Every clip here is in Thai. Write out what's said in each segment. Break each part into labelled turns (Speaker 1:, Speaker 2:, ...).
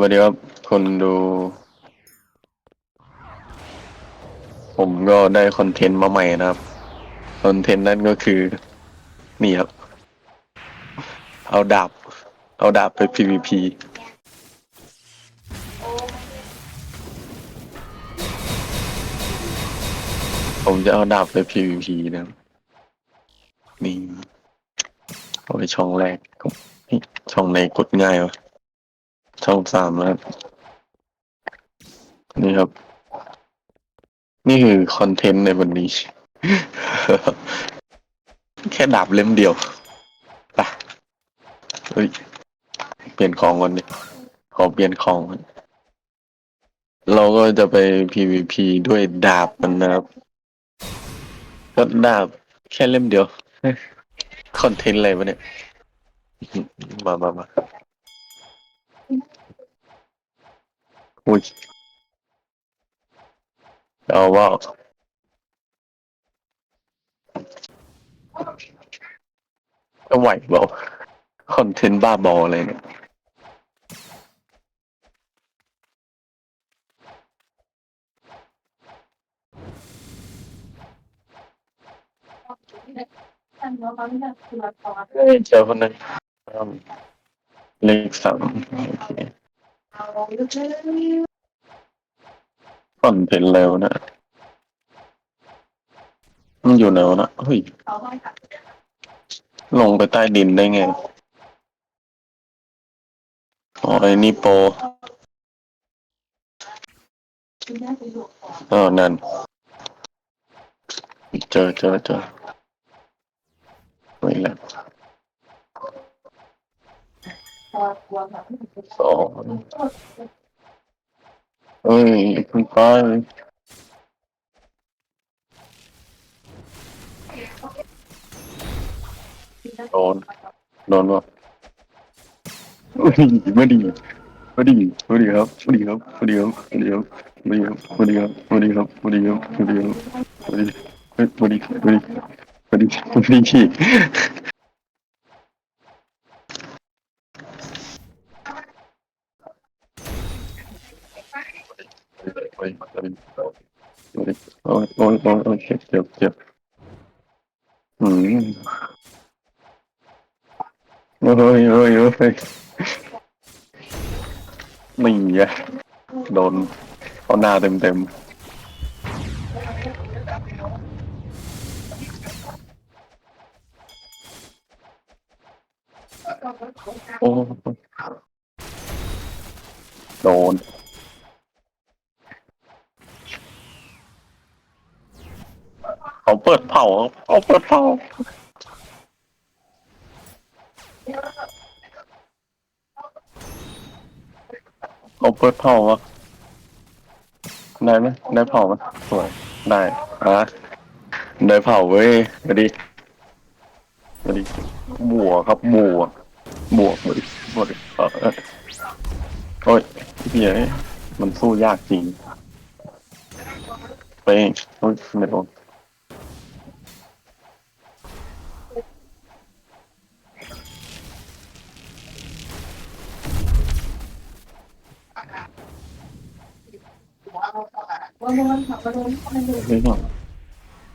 Speaker 1: วัสดีครับคนดู ผมก็ได้คอนเทนต์มาใหม่นะครับ คอนเทนต์นั่นก็คือ นี่ครับ เอาดาบ เอาดาบไป PVP ผมจะเอาดาบไป PVP นะครับนี่เอาไปช่องแรกช่องไหนกดง่ายวะ ช่องสามนะครับ นี่ครับ นี่คือคอนเทนต์ในวันนี้ แค่ดาบเล่มเดียวไปเฮ้ย เปลี่ยนของก่อนดิขอเปลี่ยนของ เราก็จะไป PVP ด้วยดาบมันนะครับก็ดาบแค่เล่มเดียว คอนเทนต์อะไรวะเนี่ย มามามา อุ้ยเอาว่าก็ไหวเปล่าคอนเทนต์บ้าบออะไรเนี่ยเอ้ยเจอคนนึงอืม เลขสามโอเคคอนเทนต์แล้วนะมันอยู่ไหนวะนะเฮ้ยลงไปใต้ดินได้ไงอ๋อไอ้นี่โปรอ๋อนั่น เจอเจอเจอไม่แล้ว สองเอ้ยคุณป้าโดนโดนวะไม่ดีไม่ดีไม่ดีครับไม่ดีครับไม่ดีครับไม่ดีครับไม่ดีครับไม่ดีครับไม่ดีครับไม่ดีครับไม่ดีครับไม่ดีไม่ดีไม่ดีไม่ดีไม่ดี Matayım matayım. Oy oy oy oy şey yok yok. Hmm. Oy oy oy. นี่ไงโดนเขาหน้าเต็มเต็มโอ้โดน เขาเปิดเผาเขาเปิดเผาเขาเปิดเผาวะได้ไหมได้เผาไหมสวยได้อะได้เผาเว้ยมาดิมาดิบวกครับบวกบวกมาดิบวกดิเออเออโอ้ยพี่เอ๋มันสู้ยากจริงไปเองโอ้ยไม่โดน ไม่หรอก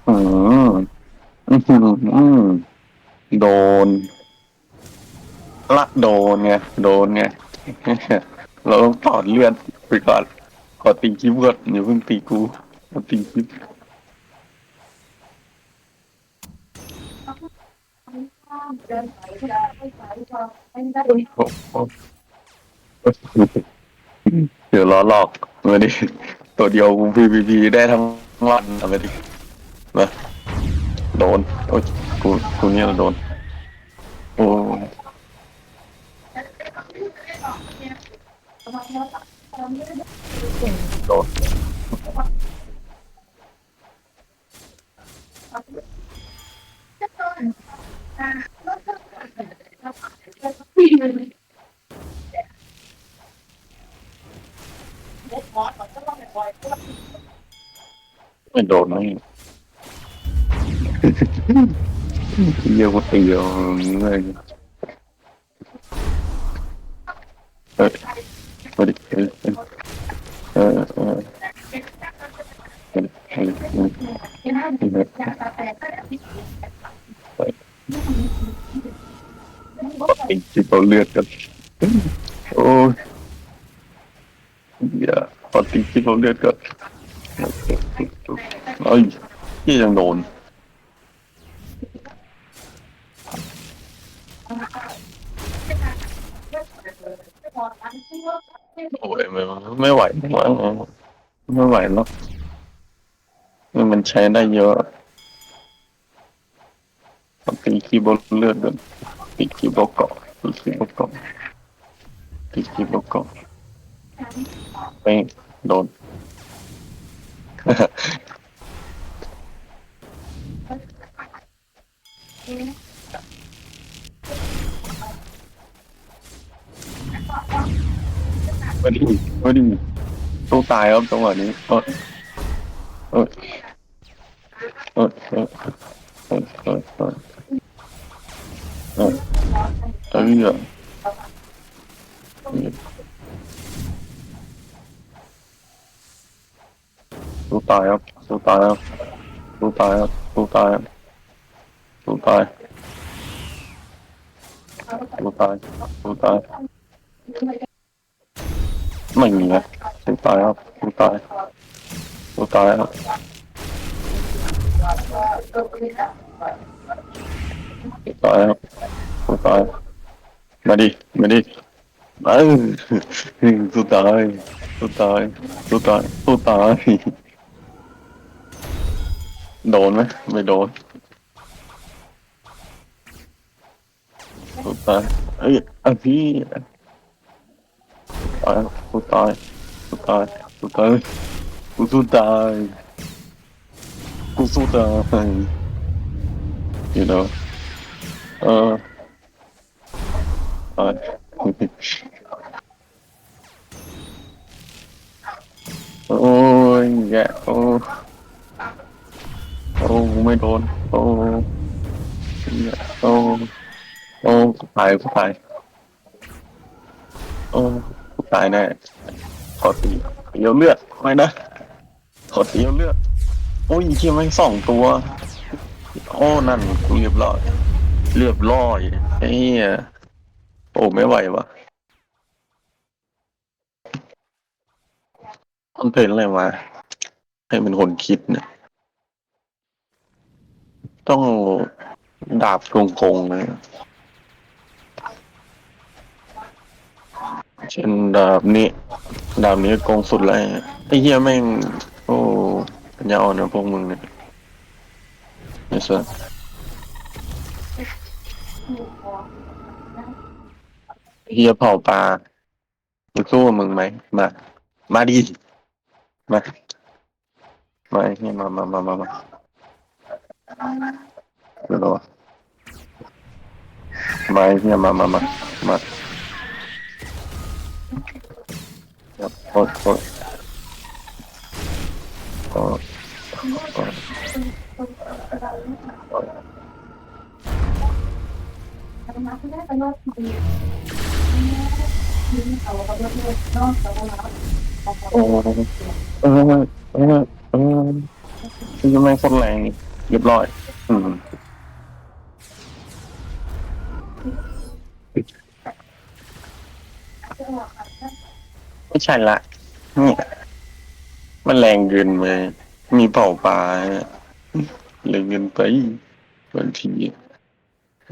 Speaker 1: อืมอืมอืมโดน ละโดนไง โดนไง เราต้องตอดเลือดไปก่อน ขอตีคลิปก่อนอย่าเพิ่งตีกูขอตีคลิปโอ้โหเดี๋ยวล้อหลอกมาดิ ตัวเดียวกูพีพีได้ทั้งวันอะไรดิมาโดน โอ้ยกูกูเนี่ยโดน โอ้ยโดน ไม่โดนไม่เยกว่าตีเอาเลยเอ้ยมาดิเออเออเออเออเออเออติดจิบเอาเลือดกันโอ้ยอย่าพอติดจิบเอาเลือดกัน เอ้ยยี่ยังโดน โอ้ยไม่ไม่ไหวไม่ไหวไม่ไหวแล้วมันใช้ได้เยอะตีคีย์บอร์ดเลือดกันตีคีย์บอร์ดเกาะตีคีย์บอร์ดเกาะตีคีย์บอร์ดเกาะไปโดน มาดิมาดิต้องตายครับจังหวะนี้เออเออเออเออเออเออเออเออเออเนี่ย ต้องตายครับต้ตายครับต้ตายครับต้ตายครับต้ตายต้ตายต้ตายไม่มีนะกูตายครับกูตายกูตายครับกูตายครับกูตายมาดิมาดิเออกูตายกูตายกูตายกูตาย โดนไหมไม่โดนกูตายเอ้ยอะพี่ตายกูตายกูตายกูตายกูสู้ตายกูสู้ตาย you know เออตาย โอ้ยแกโอ้ โอ้ไม่โดนโอ้โอ้โอ้กูตายกูตายโอ้กูตายแน่ขอตีเดียวเลือดไม่นะขอตีเดียวเลือดโอ้ยเชี่ยแม่สองตัวโอ้นั่นกูเรียบร้อยเรียบร้อยไอ้เหี้ยโอ้ไม่ไหววะคอนเทนอะไรมาให้เป็นคนคิดเนี่ย ต้องดาบโกงๆนะเช่นดาบนี้ ดาบนี้กงสุดเลยไอ้เหี้ยแม่ง โอ้ปัญญาอ่อนนะพวกมึงเนี่ยไอ้สัสเฮียเผาปลาจะสู้กับมึงไหม มา มาดิมา มาไอ้เฮียมามามามามา เดี๋ยวรอมาเนี่ยมามามามาครับโคตรโคตรโคตรโคตรโอ้เออเออเออทำไมคนแรงนี่ เรียบร้อย อืมไม่ใช่ละ นี่มันแรงเกินไปมีเผาปลาแรงเกินไปบางที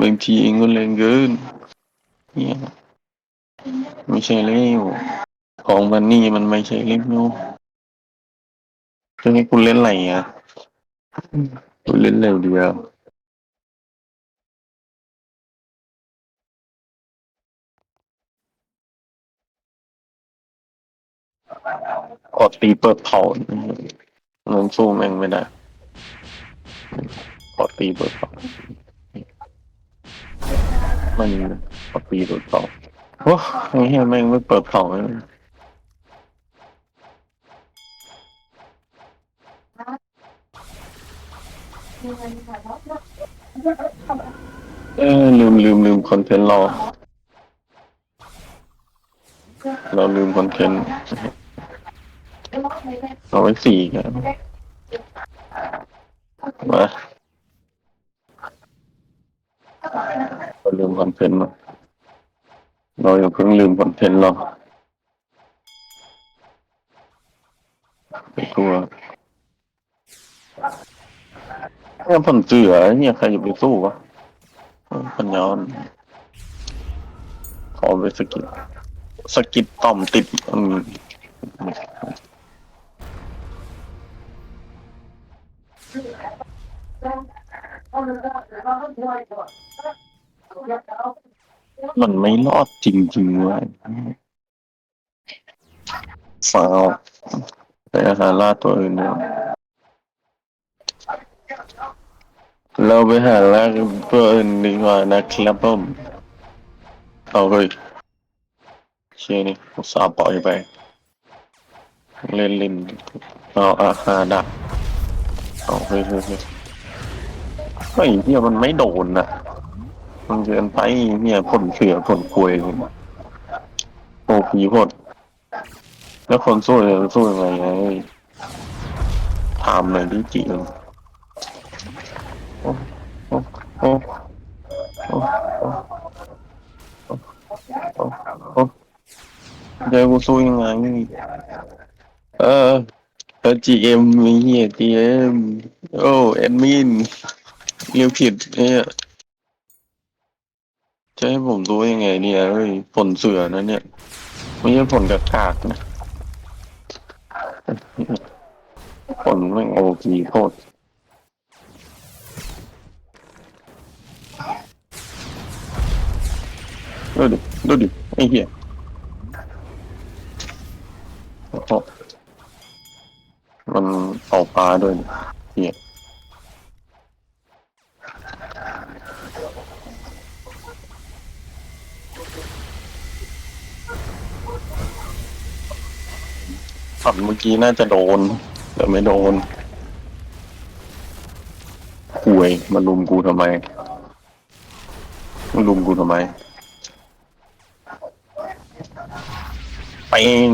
Speaker 1: บางทีเองก็แรงเกินเนี่ยไม่ใช่เร็วของมันนี่มันไม่ใช่เล่นโน้จะให้คุณเล่นอะไรอะ เล่นเร็วเดียวกดตีเปิดเผามันสู้แม่งไม่ได้กดตีเปิดเผามันกดตีเปิดเผาโอ้ยเฮ้ยแม่งไม่เปิดเผาเลย เออลืมลืมลืมคอนเทนต์รอเราลืมคอนเทนต์เอาไว้สี่กันมาเราลืมคอนเทนต์มาเราอย่าเพิ่งลืมคอนเทนต์เราไปกลัว เนี่ผลเสือเนี่ยใครจะไปสู้วะโอ้ยปัญญาอ่อนขอไปสกิดสกิดต่อมติดอืมมันไม่รอดจริงๆเว้ยฟาวไปอาหารล่าตัวอื่นเนี่ย เราไปหาล่าตัวอื่นดีกว่านะครับผมเอาเฮ้ยเชี่ยนี่อุตส่าห์ปล่อยไป เล่นลินเอาอาหาดักเอาเฮ้ยเฮ้ยเฮ้ยเฮ้ยเฮียมันไม่โดนน่ะ มันเกินไปเนี่ยผลเสือผลควยโอ้ผีพดแล้วคนสู้จะสู้ยังไงไงถามหน่อยดิจิโอ้โอ้โอ้โอ้โอ้โอ้โอ้โอ้เดี๋ยวกูสู้ยังไงเออเออจีเอ็มมีเฮียจีเอ็มโอ้แอดมินเรียกผิดเนี่ยจะให้ผมรู้ยังไงเนี่ยเฮ้ยผลเสือนะเนี่ยไม่ใช่ผลกระกากนะผลแม่งโอกีโคตร ดูดิดูดิไอ้เหี้ยโอ้โหมันเอาปลาด้วยเนี่ยเหี้ยฝันเมื่อกี้น่าจะโดน แต่ไม่โดนคุยมาลุมกูทำไมมาลุมกูทำไม ง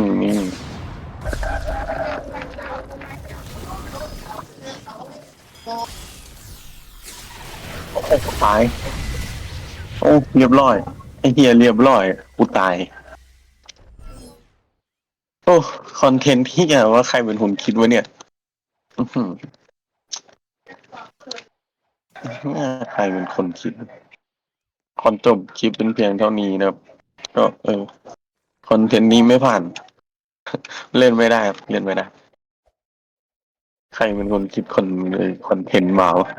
Speaker 1: โอ้โหตาย โอ้ เรียบร้อย ไอเฮียเรียบร้อย กูตาย โอ้ คอนเทนต์ที่อะว่าใครเป็นคนคิดวะเนี่ยอื้อหือเนี่ยใครเป็นคนคิด คอนจบคลิปเป็นเพียงเท่านี้นะครับ ก็เออ คอนเทนต์นี้ไม่ผ่าน เล่นไม่ได้ครับเล่นไม่ได้ ใครเป็นคนคิดคนคอนเทนต์มาวะ